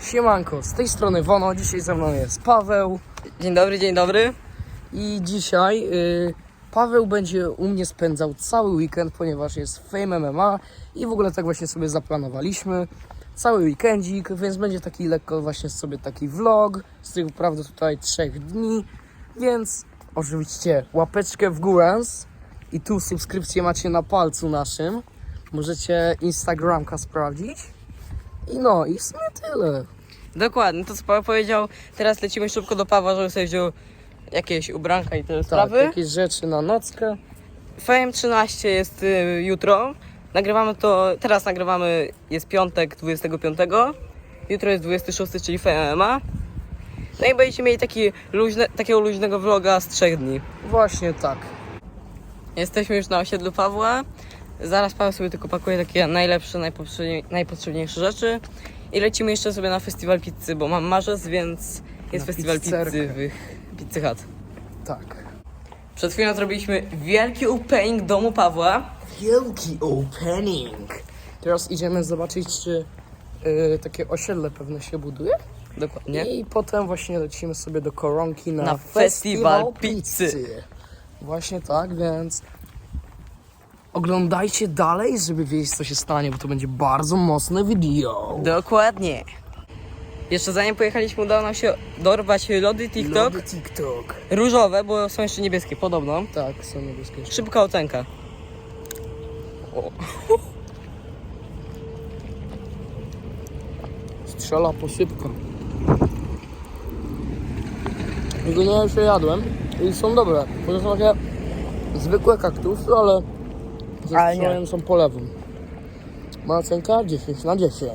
Siemanko, z tej strony Wono, dzisiaj ze mną jest Paweł Dzień dobry, dzień dobry. i dzisiaj y, Paweł będzie u mnie spędzał cały weekend, ponieważ jest Fame MMA i w ogóle tak właśnie sobie zaplanowaliśmy. Cały weekendzik, więc będzie taki lekko właśnie sobie taki vlog z tych prawda tutaj trzech dni, więc oczywiście łapeczkę w górę i tu subskrypcję macie na palcu naszym. Możecie Instagramka sprawdzić. I no, i w sumie tyle. Dokładnie, to co Paweł powiedział. Teraz lecimy szybko do Pawła, żeby sobie wziął jakieś ubranka i te Tak, sprawy. jakieś rzeczy na nockę. FM 13 jest y, jutro. Nagrywamy to, teraz nagrywamy, jest piątek 25. Jutro jest 26, czyli FMA. No i będziecie mieli taki luźne, takiego luźnego vloga z trzech dni. Właśnie tak. Jesteśmy już na osiedlu Pawła. Zaraz Paweł sobie tylko pakuje takie najlepsze, najpotrzebniej- najpotrzebniejsze rzeczy. I lecimy jeszcze sobie na festiwal pizzy, bo mam marzec, więc jest Na festiwal pizzerkę. pizzy Pizzy Hut. Tak. Przed chwilą zrobiliśmy wielki opening domu Pawła. Wielki opening. Teraz idziemy zobaczyć, czy y, takie osiedle pewne się buduje. Dokładnie. I potem właśnie lecimy sobie do Koronki na, Na festiwal pizzy. Właśnie tak, więc oglądajcie dalej, żeby wiedzieć, co się stanie, bo to będzie bardzo mocne video. Dokładnie. Jeszcze zanim pojechaliśmy, udało nam się dorwać lody TikTok. Lody TikTok. Różowe, bo są jeszcze niebieskie, podobno. Tak, są niebieskie. Szybka ocenka. Strzela posypka. Tego nie jeszcze jadłem i są dobre. To są takie zwykłe kaktusy, ale Ale nie. strojem są polewą. Moja ocenka 10 na 10.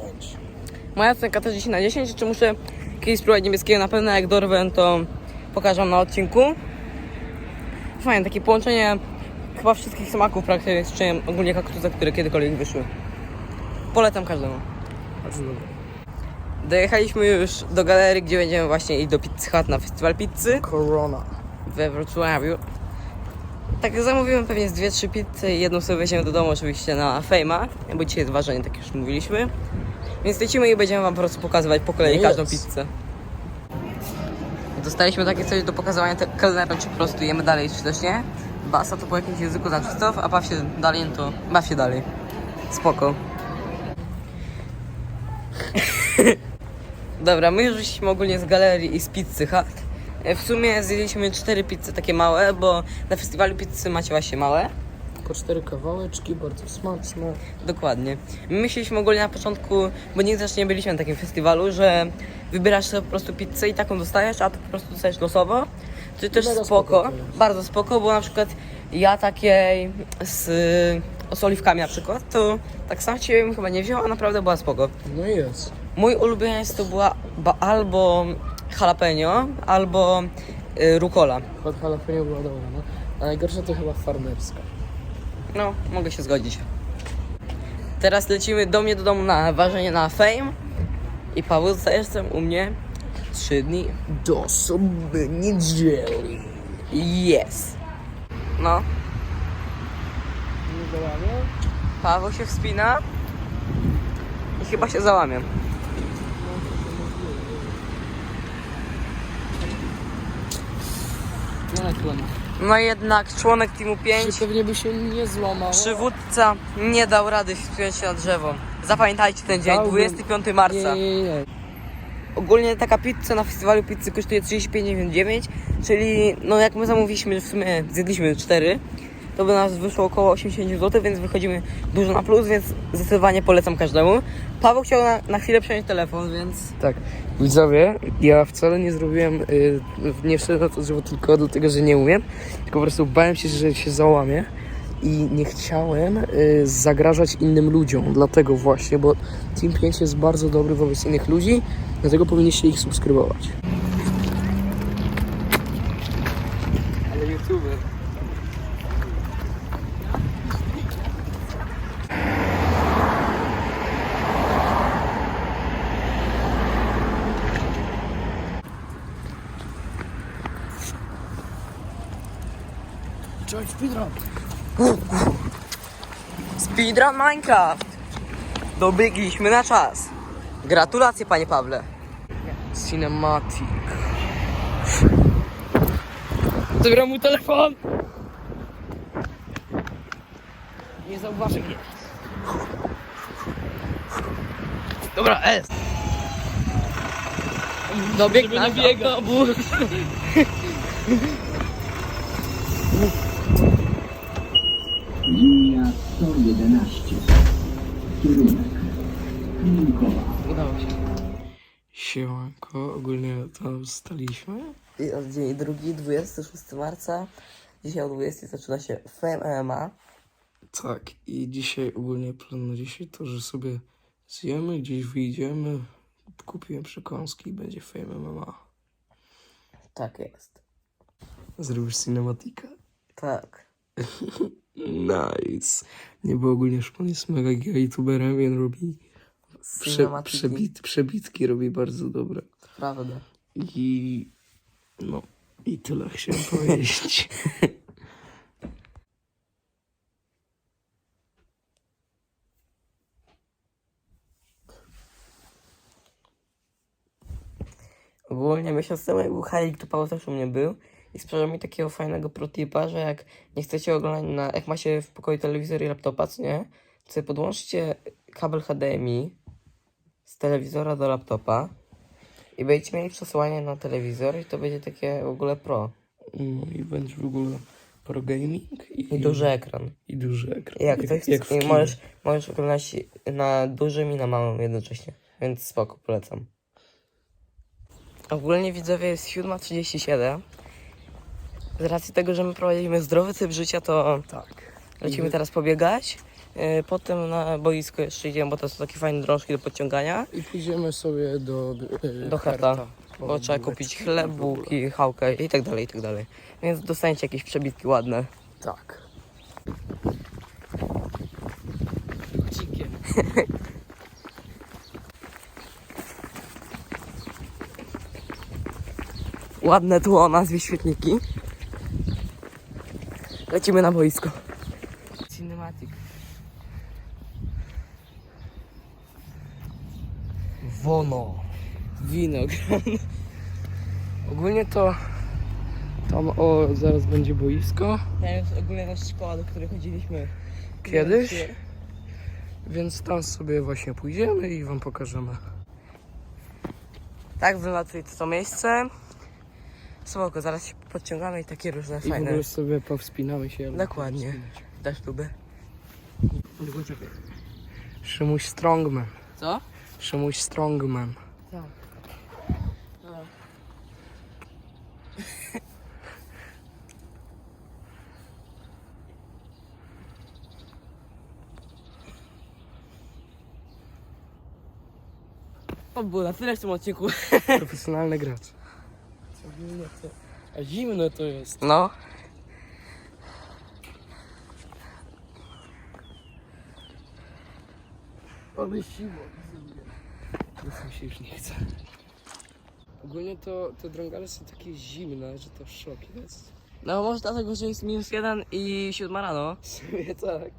Moja ocenka to 10 na 10. Jeszcze muszę kiedyś spróbować niebieskiego. Na pewno jak dorwę, to pokażę na odcinku. Fajne, takie połączenie chyba wszystkich smaków praktycznie z czym ogólnie kaktusa, które kiedykolwiek wyszły. Polecam każdemu. Dojechaliśmy już do galerii, gdzie będziemy właśnie iść do Pizzy Hut na festiwal pizzy Corona. we Wrocławiu. Tak zamówimy pewnie z dwie, trzy pizzy i jedną sobie weźmiemy do domu oczywiście na Fejma, bo dzisiaj jest ważenie, tak już mówiliśmy. Więc lecimy i będziemy wam po prostu pokazywać po kolei No każdą pizzę. Dostaliśmy takie coś do pokazywania te- kelnerom, czy po prostu jemy dalej, czy też nie. Basa to po jakimś języku stop, a baw się dalej, no to baw się dalej. Spoko. Dobra, my już wyszliśmy ogólnie z galerii i z pizzy Hut. W sumie zjedliśmy cztery pizze takie małe, bo na festiwalu pizzy macie właśnie małe. Po cztery kawałeczki, bardzo smaczne. Dokładnie. My myśleliśmy ogólnie na początku, bo nigdy też nie byliśmy na takim festiwalu, że wybierasz sobie po prostu pizzę i taką dostajesz, a to po prostu dostajesz losowo. To też Mega spoko, spoko to bardzo spoko, bo na przykład ja takiej z, z oliwkami na przykład, to tak sam się bym chyba nie wziął, a naprawdę była spoko. No jest. Mój ulubieniec to była albo jalapeno, albo y, rucola. Hot jalapeno była dobra, no. A najgorsza to chyba farmerska. No, mogę się zgodzić. Teraz lecimy do mnie do domu na ważenie na Fame. I Paweł zostajesz u mnie trzy dni. Do sobie niedzieli. Yes. No, Nie załamie? Paweł się wspina. I chyba się załamie. No jednak członek teamu 5, Czy pewnie by się nie złamał. przywódca, nie dał rady wspiąć się na drzewo. Zapamiętajcie ten dzień, Dałbym- 25 marca. Nie, nie, nie. Ogólnie taka pizza na festiwalu pizzy kosztuje 35,99, czyli no jak my zamówiliśmy, w sumie zjedliśmy 4, to by nas wyszło około 80 zł, więc wychodzimy dużo na plus, więc zdecydowanie polecam każdemu. Paweł chciał na, na chwilę przejąć telefon, więc Tak, widzowie, ja wcale nie zrobiłem, y, nie wszedłem na to drzewo tylko dlatego, że nie umiem, tylko po prostu bałem się, że się załamie i nie chciałem y, zagrażać innym ludziom, dlatego właśnie, bo Team 5 jest bardzo dobry wobec innych ludzi, dlatego powinniście ich subskrybować. Ale youtuber. Cześć, speedrun! Speedrun Minecraft! Dobiegliśmy na czas. Gratulacje panie Pawle. Cinematic. Zabieram mu telefon! Nie zauważy mnie. Dobra, S. Dobieg na autobus. Kierunek. Klinikowa. Udało się. Siemanko, ogólnie tam staliśmy. I Dzień drugi, 26 marca. Dzisiaj o 20 zaczyna się Fame MMA. Tak, i dzisiaj ogólnie plan na dzisiaj to, że sobie zjemy, gdzieś wyjdziemy, kupiłem przekąski i będzie Fame MMA. Tak jest. Zrobisz cinematika? Tak. Nice. Nie, bo ogólnie Szpon jest mega giga youtuberem i on robi prze, Cinematiki. przebit, przebitki, robi bardzo dobre. Prawda. I no, i tyle chciałem powiedzieć. Ogólnie miesiąc temu jak był Halik, to Paweł też u mnie był i sprzedał mi takiego fajnego protipa, że jak nie chcecie oglądać na, jak macie w pokoju telewizor i laptopa, co nie, to podłączcie kabel HDMI z telewizora do laptopa i będziecie mieli przesyłanie na telewizor i to będzie takie w ogóle pro. No i będzie w ogóle pro gaming i, I duży ekran. I duży ekran. I jak jak w i kinie. możesz, możesz oglądać na dużym i na małym jednocześnie, więc spoko, polecam. Ogólnie widzowie jest 7.37. Z racji tego, że my prowadzimy zdrowy typ życia, to Tak. lecimy teraz pobiegać. Yy, Potem na boisko jeszcze idziemy, bo to są takie fajne drążki do podciągania. I pójdziemy sobie do... e, Do Herta. po Bo trzeba bułeczki. kupić chleb, bułki, chałkę i tak dalej, i tak dalej. Więc dostaniecie jakieś przebitki ładne. Tak. Ładne tło o nazwie świetniki. Lecimy na boisko. Cinematic. Wono. Winogron. Ogólnie to tam o zaraz będzie boisko. To jest ogólnie nasza szkoła, do której chodziliśmy. Kiedyś? Więc tam sobie właśnie pójdziemy i wam pokażemy. Tak wygląda tutaj to miejsce. Spoko, zaraz się podciągamy i takie różne I w fajne. ogóle sobie powspinamy się. Dokładnie. Też lubię. Szymuś Strongman. Co? Szymuś Strongman. Tak. To było na tyle w tym odcinku. Profesjonalny gracz. Zimno to... A zimno to jest. No. Ale siło. Nic mi się już nie chce. Ogólnie to te drągale są takie zimne, że to szok jest. No może dlatego, że jest minus jeden i siódma rano. W sumie tak.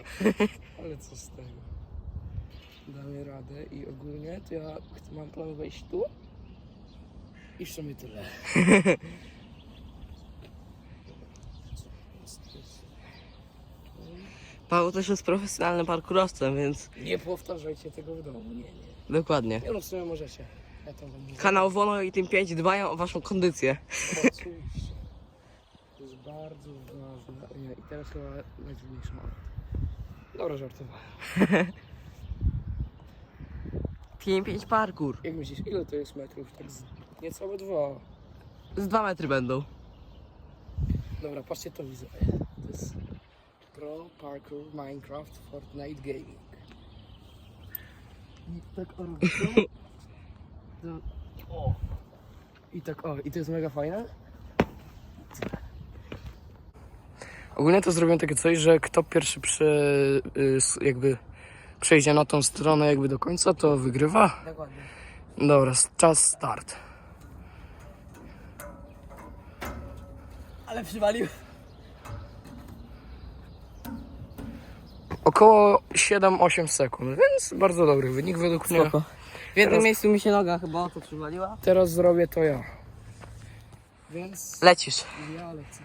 Ale co z tego? Damy radę i ogólnie to ja mam plan wejść tu. I w sumie tyle. Paweł też jest profesjonalnym parkurowcem, więc Nie powtarzajcie tego w domu, nie, nie. dokładnie. Nie no, w sumie możecie. Ja tam wam mówię. Kanał Wono i Team 5 dbają o waszą kondycję. Oczywiście. To jest bardzo ważne. Nie, I teraz chyba najtrudniejszy moment. Dobra, żartowałem. Team 5 parkour. Jak myślisz, ile to jest metrów? Tak z... niecałe dwa. Z 2 metry będą. Dobra, patrzcie to widzę. To jest Pro Parkour Minecraft Fortnite Gaming. I tak o to. O. I tak o, i to jest mega fajne. Ogólnie to zrobią takie coś, że kto pierwszy prze, y, jakby przejdzie na tą stronę jakby do końca, to wygrywa. Dokładnie. Dobra, czas start. Ale przywalił. Około 7-8 sekund, więc bardzo dobry wynik według mnie. Spoko. W jednym Teraz- miejscu mi się noga chyba o to przywaliła. Teraz zrobię to ja. Więc Lecisz. ja lecę.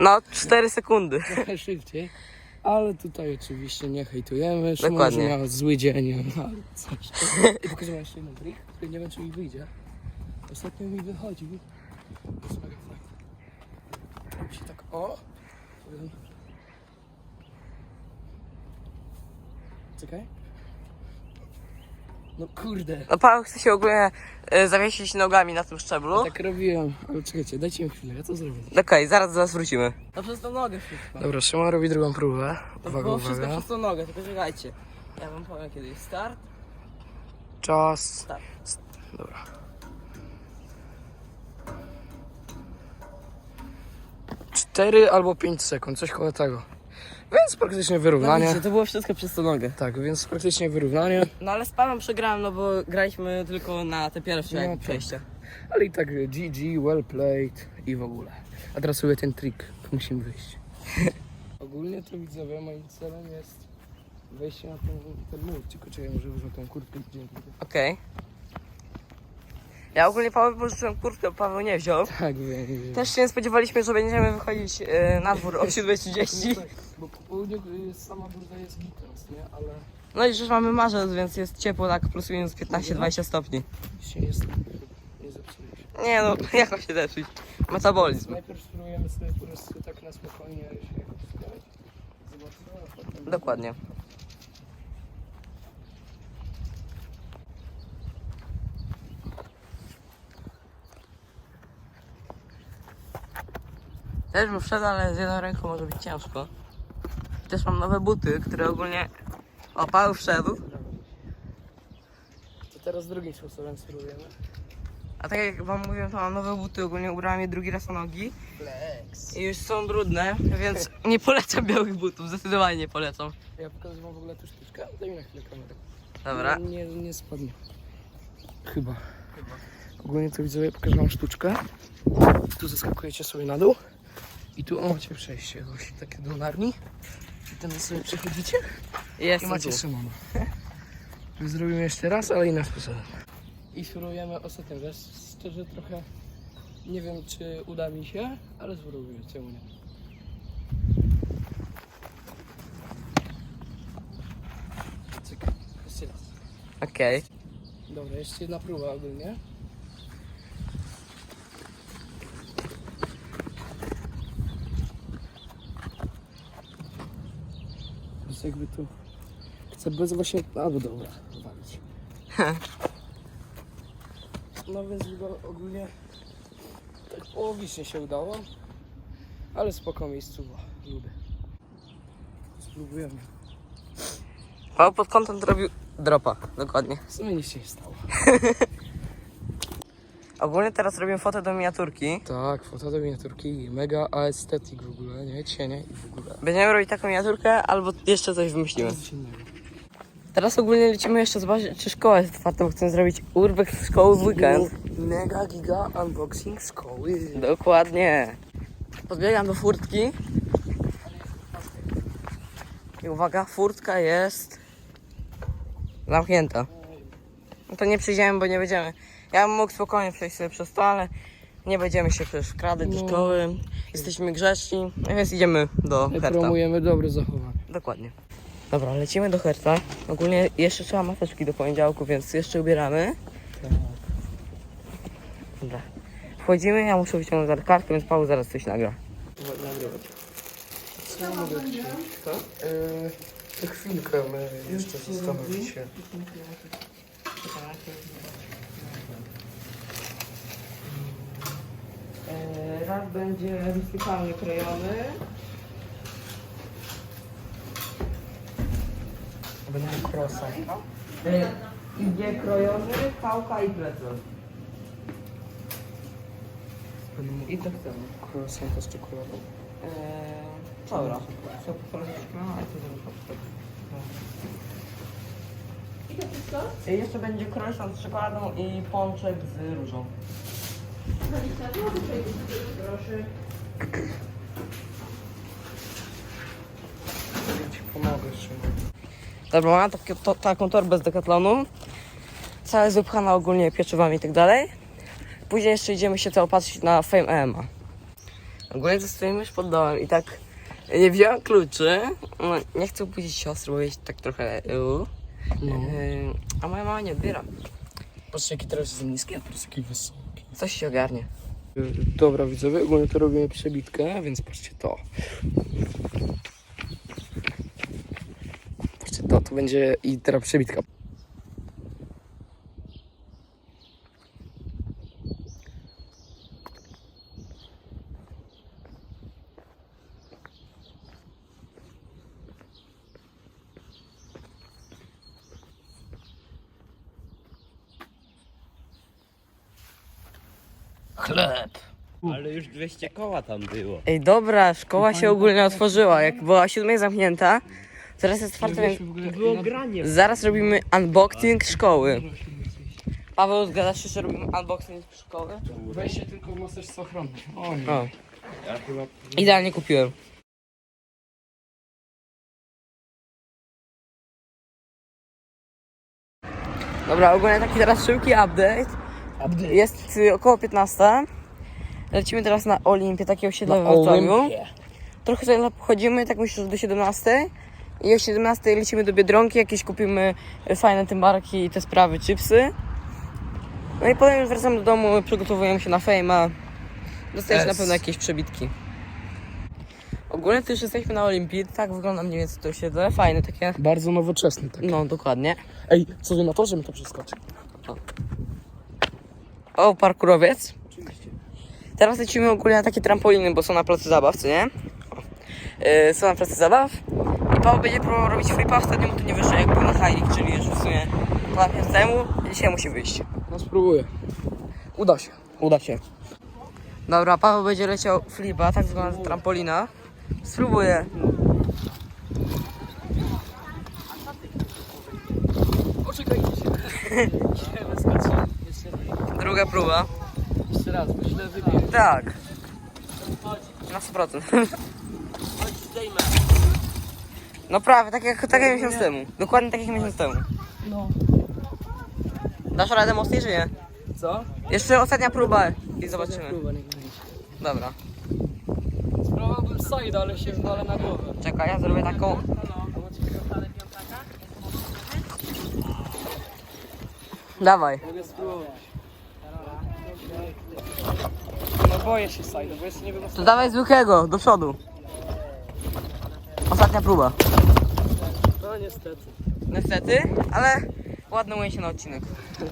No, 4 sekundy. Trochę szybciej. Ale tutaj oczywiście nie hejtujemy. Szymon Dokładnie. miał zły dzień, ale coś. I pokażę wam jeszcze jeden trik, który nie wiem czy mi wyjdzie. Ostatnio mi wychodził. Jest mega fajny. Robi się tak o. Czekaj. No kurde. No Paweł chce się ogólnie e, zawiesić nogami na tym szczeblu. Tak robiłem, ale czekajcie, dajcie mi chwilę, ja to zrobię. Okej, zaraz zaraz wrócimy. No przez tą nogę wszystko. Dobra, Szymon robi drugą próbę. To Uwaga, było wszystko uwaga. przez tą nogę, tylko czekajcie. Ja wam powiem kiedy jest start. Czas. Start. Dobra. Cztery albo pięć sekund, coś koło tego. Więc praktycznie No wyrównanie. widzicie, to było wszystko przez tą nogę. Tak, więc praktycznie wyrównanie. No ale z Pawem przegrałem, no bo graliśmy tylko na te pierwsze No tak. przejścia. Ale i tak GG, well played i w ogóle. A teraz sobie ten trik, musimy wyjść. Ogólnie to widzowie, moim celem jest wejście na ten, ten mur. Tylko czekaj, może wezmę tą kurtkę dzięki. Okej. Ja ogólnie Paweł pożyczyłem kurtkę, Paweł nie wziął. Tak, wiem. Też się nie spodziewaliśmy, że będziemy wychodzić e, na dwór o 7.30. Tak, Bo po południu jest sama burza jest gitas, nie? Ale No i już mamy marzec, więc jest ciepło tak plus minus 15-20 stopni. się jest nie zepsuje się. Nie no, jak ma się leczyć? Metabolizm. Najpierw spróbujemy sobie po prostu tak na spokojnie się wskazać. Zobaczymy, a potem... Dokładnie. Też bym wszedł, ale z jedną ręką może być ciężko. Też mam nowe buty, które ogólnie... O, Paweł wszedł. To teraz drugim sposobem spróbujemy. A tak jak wam mówiłem, to mam nowe buty, ogólnie ubrałem je drugi raz na nogi. Flex. I już są brudne, więc nie polecam białych butów, zdecydowanie nie polecam. Ja pokażę wam w ogóle tu sztuczkę. Daj mi na chwilę kamerę. Dobra. Nie, nie spadnie. Chyba. Ogólnie to widzowie pokażę wam sztuczkę. Tu zaskakujecie sobie na dół. I tu macie przejście właśnie takie do narni. I tam sobie przechodzicie Jest i macie. Szymona. My zrobimy jeszcze raz, ale innym sposobem. I spróbujemy ostatnią rzecz. Szczerze trochę nie wiem czy uda mi się, ale spróbujemy, czemu nie. Cyk, jeszcze raz. Okej. Dobra, jeszcze jedna próba ogólnie. Jest jakby tu... Chcę bez właśnie... Albo dobra, walić. No więc ogólnie tak połowicznie się udało. Ale spoko miejscowa. Lubię. Spróbujemy. Paweł pod kątem zrobił dropa, dokładnie. W sumie nic się nie stało. Ogólnie teraz robimy fotę do miniaturki. Tak, foto do miniaturki, mega aesthetic w ogóle, nie? Cienie i w ogóle. Będziemy robić taką miniaturkę albo jeszcze coś wymyślimy. Nic innego. Teraz ogólnie lecimy jeszcze zobaczyć, czy szkoła jest otwarta, bo chcemy zrobić urbex z szkoły w weekend. Mega giga unboxing szkoły. Dokładnie. Podbiegam do furtki. I uwaga, furtka jest zamknięta. No to nie przyjdziemy, bo nie będziemy. Ja bym mógł spokojnie przejść sobie przez to, ale nie będziemy się przecież wkradać do No. szkoły. Jesteśmy grzeczni, więc idziemy do My Herta. promujemy dobre zachowanie. Dokładnie. Dobra, lecimy do Herta. Ogólnie jeszcze trzeba maseczki do poniedziałku, więc jeszcze ubieramy. Dobra. Wchodzimy, ja muszę wyciągnąć zaraz kartkę, więc Paweł zaraz coś nagra. Nagrywać. Co ja mogę? Tak? Yy, to chwilkę my jeszcze zostawimy się. Raz będzie wysypany krojony. Będzie krosa. E, Idzie krojony, pałka i plecak. I to chcemy. Krosanka z czekoladą. Dobra. Co poprosić? No, ale to zrobię I to wszystko? Jeszcze będzie croissant z czekoladą i pączek z różą. Ja ci pomogę. Dobra, mam takie, to, taką torbę z Decathlonu. Cała jest wypchana ogólnie pieczywami i tak dalej. Później jeszcze idziemy się to opatrzyć na Fame EMA. Ogólnie to stoimy już pod domem i tak nie wziąłem kluczy. No, nie chcę obudzić siostry, bo jest tak trochę... Yy, No. yy, a moja mama nie odbiera. Patrzcie jaki teraz jest niski, a teraz jaki wysoki. Coś się ogarnie. Dobra widzowie, ogólnie to robimy przebitkę, więc patrzcie to. Patrzcie to, to będzie i teraz przebitka. Chleb. Ale już 200 koła tam było. Ej, dobra, szkoła się ogólnie otworzyła. Jak była o 7 zamknięta, teraz jest czwarta, więc Było granie. zaraz robimy unboxing szkoły. Paweł, zgadzasz się, że robimy unboxing szkoły? Weź się tylko w maseczce ochronnej. O nie. O. Idealnie kupiłem. Dobra, ogólnie taki teraz szybki update. Jest y, około 15. Lecimy teraz na Olimpię, takie osiedle w Wrocławiu. Trochę sobie pochodzimy, tak myślę, że do 17. I o 17 lecimy do Biedronki, jakieś kupimy fajne tymbarki i te sprawy, chipsy. No i potem już wracamy do domu, przygotowujemy się na fejma. Dostajesz na Yes. pewno jakieś przebitki. Ogólnie to już jesteśmy na Olimpii, tak wygląda mniej więcej to osiedle, fajne takie. Bardzo nowoczesny tak. No, dokładnie. Ej, co wy na to, że mi to przeskoczy? O, parkurowiec. Teraz lecimy ogólnie na takie trampoliny, bo są na placu zabaw, co nie? Yy, są na placu zabaw. I Paweł będzie próbował robić flipa, ostatnio mu to nie wyszło, jak był na Heilig, czyli już w sumie ponad miesiąc temu. Dzisiaj musi wyjść. No spróbuję. Uda się. Uda się. Dobra, Paweł będzie leciał flipa, tak wygląda trampolina. Spróbuję. Druga próba. Tak. Na 100%. No prawie, tak jak, tak jak miesiąc temu. Dokładnie tak jak miesiąc temu. No. Dasz radę mocniej, czy nie? Co? Jeszcze ostatnia próba i zobaczymy. Próba, nie będzie. Dobra. Spróbowałbym side, ale się zwalę na głowę. Czekaj, ja zrobię taką... Dawaj. Mogę spróbować. No boję się side, bo jeszcze nie wiem To dawaj zwykłego, do przodu. Ostatnia próba. No niestety. Niestety, ale ładne ujęcie na odcinek. To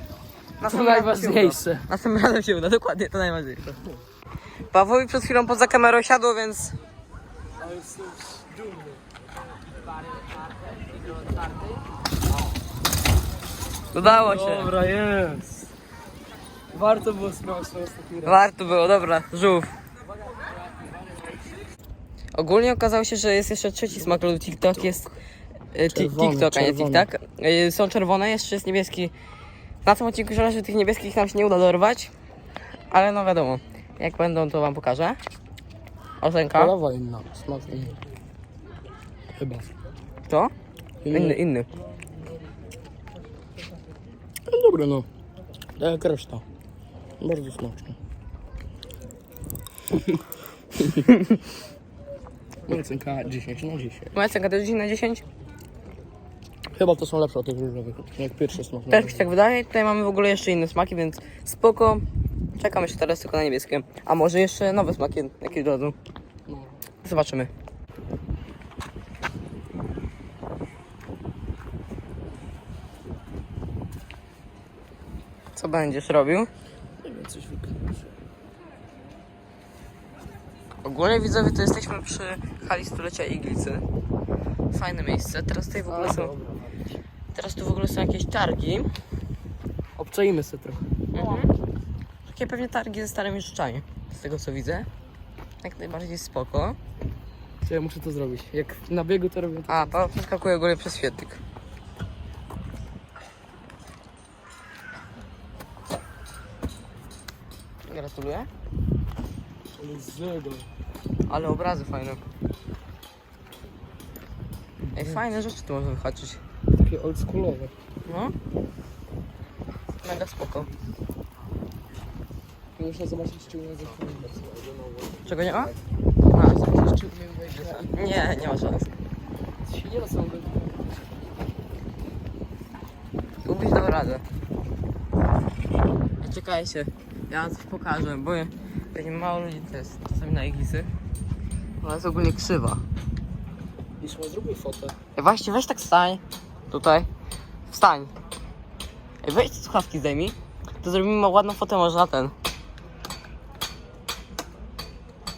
Następnym razem się uda. najważniejsze. Następnym razem się uda, dokładnie, to najważniejsze. Pawłowi przed chwilą poza kamerą siadło, więc... Ale jestem dumny. Udało się. Dobra, jest. Warto było spróbować to ostatni raz. Warto było, dobra, żółw. Ogólnie okazało się, że jest jeszcze trzeci smak lodu TikTok, jest e, ti- Czerwony, TikTok, a nie czerwony. TikTok. E, Są czerwone, jeszcze jest niebieski. Na tym odcinku szkoda, że tych niebieskich nam się nie uda dorwać, ale no wiadomo, jak będą to wam pokażę. Ocenka. Kolawa inna, smak inny. Chyba. Co? Inny, inny. No dobre no. Tak jak reszta. Bardzo smaczne. Moja cenka 10 na 10. Moja ocenka to jest 10 na 10. Chyba to są lepsze od tych różowych. Jak pierwszy smak. Też mi się tak wydaje. Tutaj mamy w ogóle jeszcze inne smaki, więc spoko. Czekam jeszcze teraz tylko na niebieskie. A może jeszcze nowe smaki jakieś dodadzą. Zobaczymy. Co będziesz robił? Coś. Ogólnie widzowie to jesteśmy przy hali stulecia Iglicy. Fajne miejsce. Teraz tutaj w ogóle są. Teraz tu w ogóle są jakieś targi. Obczajmy sobie trochę. Mhm. Takie pewnie targi ze starymi rzeczami. Z tego co widzę. Jak najbardziej spoko. To ja muszę to zrobić. Jak na biegu to robię to. A, Paweł przeskakuje ogólnie przez świetlik. Gratuluję. Ale złego. Ale obrazy fajne. Ej, fajne rzeczy tu można wyhaczyć. Takie oldschoolowe. No. Mega spoko. Muszę zobaczyć, czy umiem wejść Czego nie ma? A, zobaczyć, czy wejść na Nie, nie ma szans. się nie da. Tu byś dał radę. Czekajcie, ja coś pokażę, bo będzie mało ludzi też czasami na iglisy. Ona jest ogólnie krzywa. Ma zróbmy fotę. Ej, właśnie weź tak stań. Tutaj. Wstań. Ej, weź te słuchawki zdejmij. To zrobimy ładną fotę może na ten.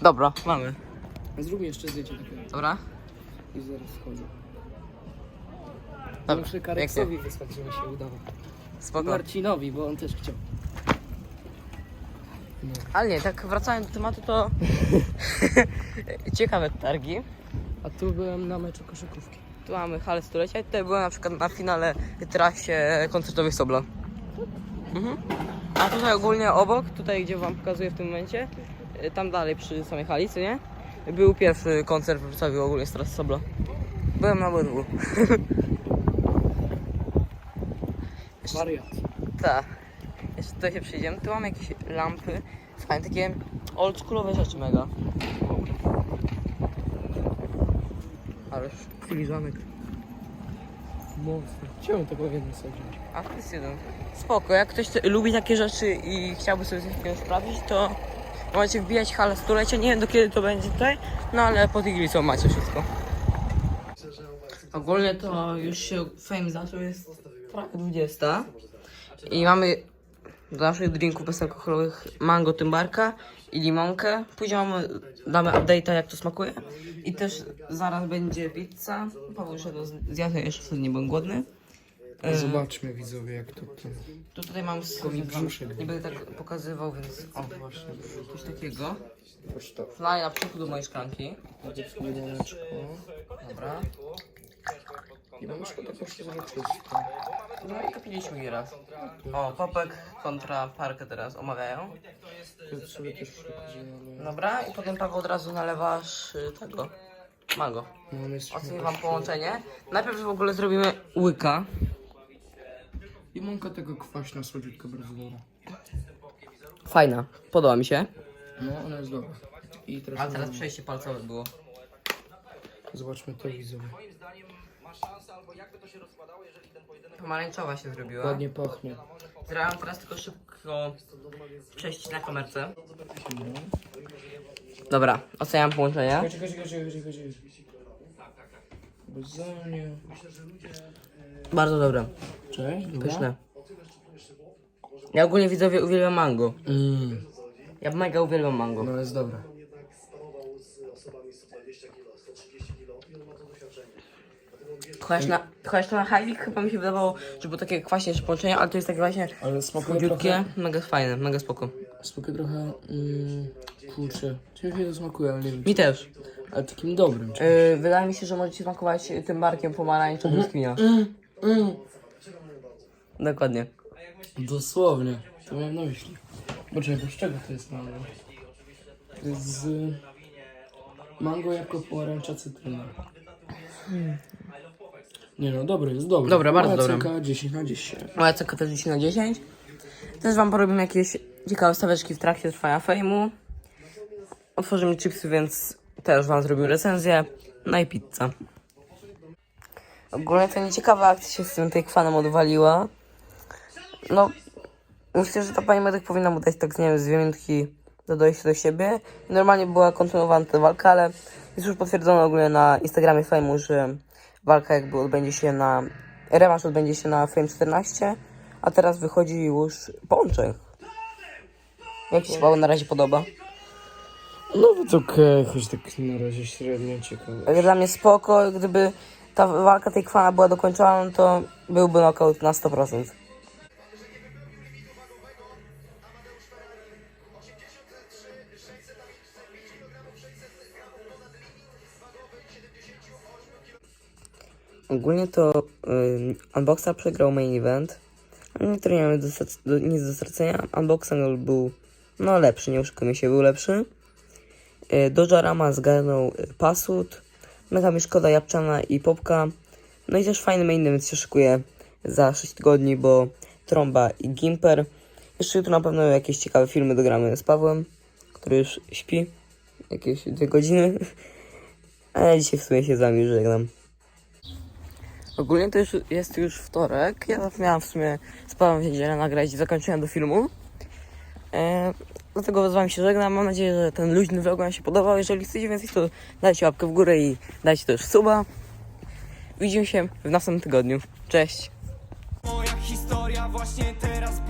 Dobra, mamy. Zróbmy jeszcze zdjęcie takiego. Dobra? I zaraz wchodzę. Dobra, Muszę Kareksowi wysłać, żeby się udało. Spoko. Marcinowi, bo on też chciał. Ale nie, tak wracając do tematu, to ciekawe targi. A tu byłem na meczu koszykówki. Tu mamy halę stulecia i tutaj byłem na przykład na finale trasie koncertowej Sobla. Mhm. A tutaj ogólnie obok, tutaj gdzie wam pokazuję w tym momencie, y, tam dalej przy samej hali, co nie? Był pierwszy koncert w Wrocławiu ogólnie z trasy Sobla. Byłem na obydwu. Wariat. Tak. Tutaj się przyjdziemy. Tu mamy jakieś lampy. Fajne, takie oldschoolowe rzeczy mega. Ależ filiżanek. Mocno. Chciałem tego jedno sobie wziąć. A to jest jeden. Spoko, jak ktoś lubi takie rzeczy i chciałby sobie coś takiego sprawdzić, to możecie wbijać halę stulecia. Nie wiem do kiedy to będzie tutaj, no ale pod iglicą macie wszystko. Ogólnie to już się fame zaczął, jest prawie 20. I mamy do naszych drinków bezalkoholowych mango tymbarka i limonkę. Później mamy, damy update'a jak to smakuje. I też zaraz będzie pizza. Paweł już to zjadł, ja jeszcze wtedy nie byłem głodny. E, Zobaczmy widzowie, jak to. Tu tutaj mam brzuszek Nie będę tak pokazywał, więc o właśnie. Coś takiego. To. Fly na przykład do mojej szklanki. Dobra. I mam jeszcze taką przezroczystą. No i kapiliśmy je raz. O, Popek kontra Parkę teraz omawiają. Ja sobie też Dobra, i potem Paweł od razu nalewasz y, tego. Mango. ale... No, Ocenię wam połączenie. Najpierw w ogóle zrobimy łyka. Limonka tego kwaśna, słodziutka, bardzo dobra. Fajna, podoba mi się. No, ona jest dobra. I teraz, A teraz mamy- przejście palcowe było. zobaczmy to widzowie. Pomarańczowa się zrobiła. Ładnie pachnie. Zrobiłam teraz tylko szybko przejść na kamerce. Dobra, oceniam połączenie. Czekaj, czekaj, czekaj, czekaj, czekaj. Bardzo dobre, Cześć, dobra. pyszne. Ja ogólnie widzowie uwielbiam mango. Mm, Ja mega uwielbiam mango. no jest dobra. Kwaśna, kwaśna Highwik chyba mi się wydawało, że było takie kwaśniejsze połączenie, ale to jest takie właśnie Ale smakuje słodziutkie, trochę, mega fajne, mega spoko. smakuje trochę, mm, kurczę, czymś mi to smakuje, ale nie wiem, Mi też. ale takim dobrym. Yy, wydaje mi się, że możecie smakować tym barkiem pomarańczą brzoskwinia. Mm, mm. Dokładnie. Dosłownie, to miałem na myśli. Poczekaj, z czego to jest mango? To jest z mango jako pomarańcza cytryna. Nie no, dobry, jest dobry. Dobra, bardzo Moja dobry. cenka 10 na 10. Moja ceka też 10 na 10. Też wam porobimy jakieś ciekawe staweczki w trakcie trwania fejmu. Otworzymy chipsy, więc też wam zrobił recenzję. No i pizza. Ogólnie to nieciekawa akcja się z tym tej kwanem odwaliła. No, myślę, że ta pani medyk powinna mu dać tak, nie wiem, z dwie minutki do dojścia do siebie. Normalnie była kontynuowana ta walka, ale jest już potwierdzone ogólnie na Instagramie Fejmu, że walka jakby odbędzie się na... Rewanż odbędzie się na Fame 14, a teraz wychodzi już Pączek. Jak Ci się Paweł na razie podoba? No to okej, choć tak na razie średnio ciekawe. Dla mnie spoko, gdyby ta walka tej kwana była dokończona, no to byłby knockout na 100%. Ogólnie to y, Unboxer przegrał main event. Niektóre nie mamy do, do, nic do stracenia. Unboxer był no lepszy, nie oszukujmy się, był lepszy. Y, Doja Rama zgarnął y, Pasut. Mega mi szkoda Japczana i Popka. No i też fajny main event się szykuje za 6 tygodni, bo Tromba i Gimper. Jeszcze jutro na pewno jakieś ciekawe filmy dogramy z Pawłem, który już śpi jakieś dwie godziny. A ja dzisiaj w sumie się z wami żegnam. Ogólnie to już jest już wtorek. Ja zapomniałam w sumie z Pawłem w niedzielę nagrać zakończenia do filmu. E, dlatego z wami się żegnam. Mam nadzieję, że ten luźny vlog wam się podobał. Jeżeli chcecie więcej, to dajcie łapkę w górę i dajcie też suba. Widzimy się w następnym tygodniu. Cześć! Moja historia właśnie teraz